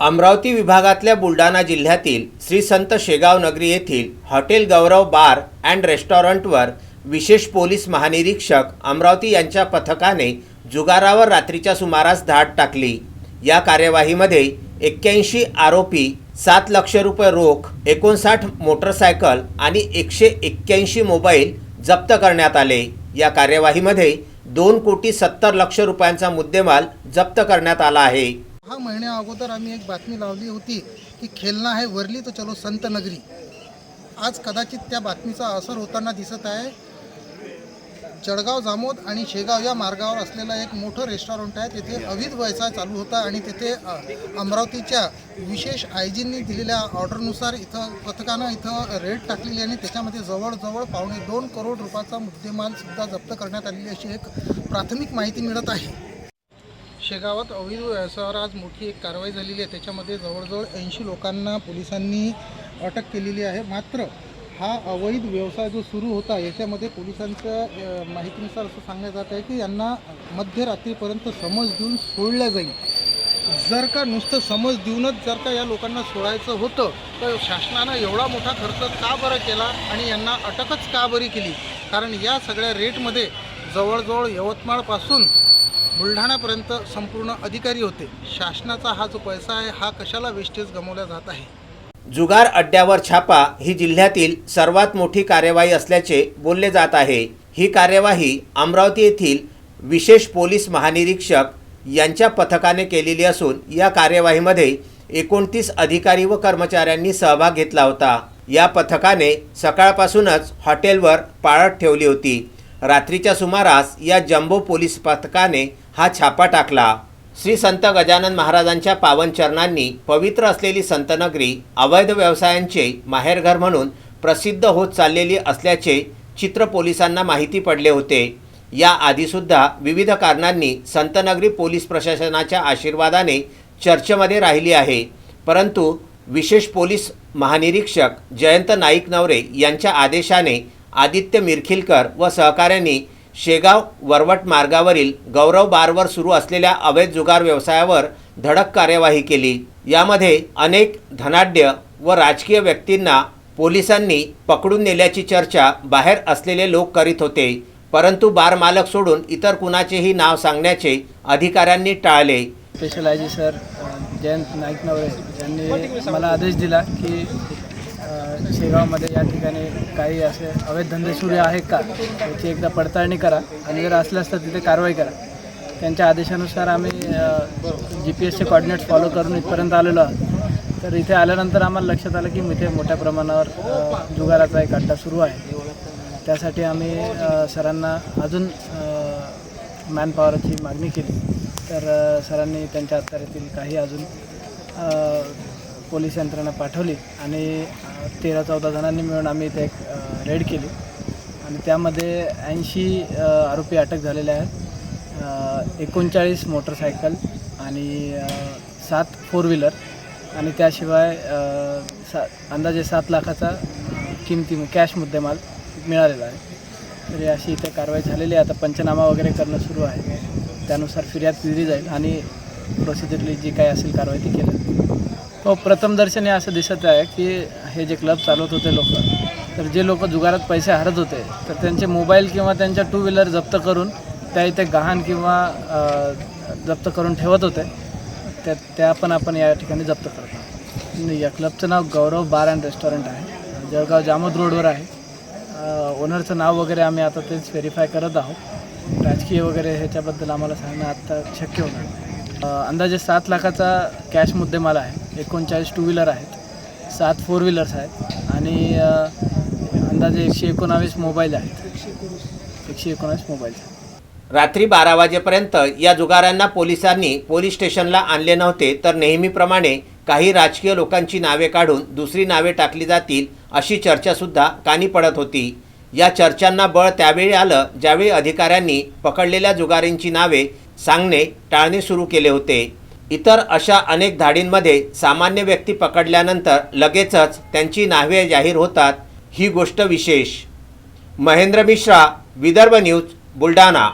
अमरावती विभागातल्या बुलढाणा जिल्ह्यातील श्री संत शेगाव नगरी येथील हॉटेल गौरव बार अँड रेस्टॉरंटवर विशेष पोलीस महानिरीक्षक अमरावती यांच्या पथकाने जुगारावर रात्रीच्या सुमारास धाड टाकली. या कार्यवाहीमध्ये एक्क्याऐंशी आरोपी सात लक्ष रुपये रोख एकोणसाठ मोटरसायकल आणि एकशे एक्क्याऐंशी मोबाईल जप्त करण्यात आले. या कार्यवाहीमध्ये दोन कोटी सत्तर लक्ष रुपयांचा मुद्देमाल जप्त करण्यात आला आहे. महिन्या अगोदर आम्ही एक बातमी लावली होती की खेलना आहे वरली तर चलो संत नगरी. आज कदाचित त्या बातमीचा असर होताना दिसत आहे. जळगाव जामोद आणि शेगाव या मार्गावर असलेलं एक मोठं रेस्टॉरंट आहे. तिथे अविध व्यवसाय चालू होता आणि तिथे अमरावतीच्या विशेष आयजींनी दिलेल्या ऑर्डरनुसार इथं पथकानं इथं रेड टाकलेली आणि त्याच्यामध्ये जवळजवळ पावणे दोन करोड रुपयाचा मुद्देमालसुद्धा जप्त करण्यात आलेली अशी एक प्राथमिक माहिती मिळत आहे. शेगावात अवैध व्यवसायावर आज मोठी एक कारवाई झालेली आहे. त्याच्यामध्ये जवळजवळ ऐंशी लोकांना पोलिसांनी अटक केलेली आहे. मात्र हा अवैध व्यवसाय जो सुरू होता याच्यामध्ये पोलिसांच्या माहितीनुसार असं सांगण्यात जात आहे की यांना मध्यरात्रीपर्यंत समज देऊन सोडलं जाईल. जर का नुसतं समज देऊनच जर का या लोकांना सोडायचं होतं तर शासनानं एवढा मोठा खर्च का बरं केला आणि यांना अटकच का बरी केली? कारण या सगळ्या रेटमध्ये जवळजवळ यवतमाळपासून बुलढाण्यापर्यंत संपूर्ण अधिकारी होते. शासनाचा हा जो पैसा आहे हा कशाला वेस्टेज गमावला जात आहे? जुगार अड्ड्यावर छापा ही जिल्ह्यातील सर्वात मोठी कार्यवाही असल्याचे बोलले जात आहे. ही कार्यवाही अमरावती येथील विशेष पोलीस महानिरीक्षक यांच्या पथकाने केलेली असून या कार्यवाहीमध्ये एकोणतीस अधिकारी व कर्मचाऱ्यांनी सहभाग घेतला होता. या पथकाने सकाळपासूनच हॉटेलवर पाळत ठेवली होती. रात्रीच्या सुमारास या जम्बो पोलीस पथकाने हा छापा टाकला. श्री संत गजानन महाराजांच्या पावनचरणांनी पवित्र असलेली संतनगरी अवैध व्यवसायांचे माहेरघर म्हणून प्रसिद्ध होत चाललेली असल्याचे चित्र पोलिसांना माहिती पडले होते. या आधीसुद्धा विविध कारणांनी संतनगरी पोलीस प्रशासनाच्या आशीर्वादाने चर्चेमध्ये राहिली आहे. परंतु विशेष पोलीस महानिरीक्षक जयंत नाईक नवरे यांच्या आदेशाने आदित्य मिरखिलकर व सहकाऱ्यांनी शेगाव वरवट मार्गावरील गौरव बारवर सुरू असलेल्या अवैध जुगार व्यवसायावर धडक कार्यवाही केली. यामध्ये अनेक धनाढ्य व राजकीय व्यक्तींना पोलिसांनी पकडून नेल्याची चर्चा बाहेर असलेले लोक करीत होते. परंतु बार मालक सोडून इतर कुणाचेही नाव सांगण्याचे अधिकाऱ्यांनी टाळले. Special I G sir Jayant Naik Navare यांनी मला आदेश दिला की शेगावमध्ये या ठिकाणी काही असे अवैध धंदे सुरू आहेत का? याची एकदा पडताळणी करा आणि जर असल्यास तर तिथे कारवाई करा. त्यांच्या आदेशानुसार आम्ही जी पी एसचे कॉर्डिनेट्स फॉलो करून इथपर्यंत आलेलो आहोत. तर इथे आल्यानंतर आम्हाला लक्षात आलं की इथे मोठ्या प्रमाणावर जुगाराचा एक अड्डा सुरू आहे. त्यासाठी आम्ही सरांना अजून मॅनपॉवरची मागणी केली. तर सरांनी त्यांच्या अखत्यारीतील काही अजून पोलीस यंत्रणा पाठवली आणि तेरा चौदा जणांनी मिळून आम्ही इथे एक रेड केली. आणि त्यामध्ये ऐंशी आरोपी अटक झालेले आहेत. एकोणचाळीस मोटरसायकल आणि सात फोर व्हीलर आणि त्याशिवाय सा अंदाजे सात लाखाचा किमती कॅश मुद्देमाल मिळालेला आहे. तरी अशी इथे कारवाई झालेली आहे. आता पंचनामा वगैरे करणं सुरू आहे. त्यानुसार फिर्याद दिली जाईल आणि प्रोसिजरली जी काय असेल कारवाई ती केली हो प्रथमदर्शनी असं दिसत आहे की हे जे क्लब चालवत होते लोक तर जे लोक जुगारात पैसे हरत होते तर त्यांचे मोबाईल किंवा त्यांच्या टू व्हीलर जप्त करून त्या इथे गहाण किंवा जप्त करून ठेवत होते. त्या त्या पण आपण या ठिकाणी जप्त करतो. या क्लबचं नाव गौरव बार अँड रेस्टॉरंट आहे. जळगाव जामोद रोडवर आहे. ओनरचं नाव वगैरे आम्ही आता तेच व्हेरीफाय करत आहोत. राजकीय वगैरे ह्याच्याबद्दल आम्हाला सांगणं आत्ता शक्य होणार. अंदाजे सात लाखाचा कॅश मुद्देमाल आहे. एकोणचाळीस टू व्हीलर आहेत सात फोर व्हीलर्स आहेत आणि अंदाजे एकशे एकोणावीस मोबाईल आहेत. एकशे एकोणावीस मोबाईल रात्री बारा वाजेपर्यंत या जुगारांना पोलिसांनी पोलीस स्टेशनला आणले नव्हते तर नेहमीप्रमाणे काही राजकीय लोकांची नावे काढून दुसरी नावे टाकली जातील अशी चर्चासुद्धा कानी पडत होती. या चर्चांना बळ त्यावेळी आलं ज्यावेळी अधिकाऱ्यांनी पकडलेल्या जुगारींची नावे सांगणे टाळणे सुरू केले होते. इतर अशा अनेक धाडींमध्ये सामान्य व्यक्ती पकडल्यानंतर लगेचच त्यांची नावे जाहीर होतात. ही गोष्ट विशेष. महेंद्र मिश्रा विदर्भ न्यूज बुलढाणा.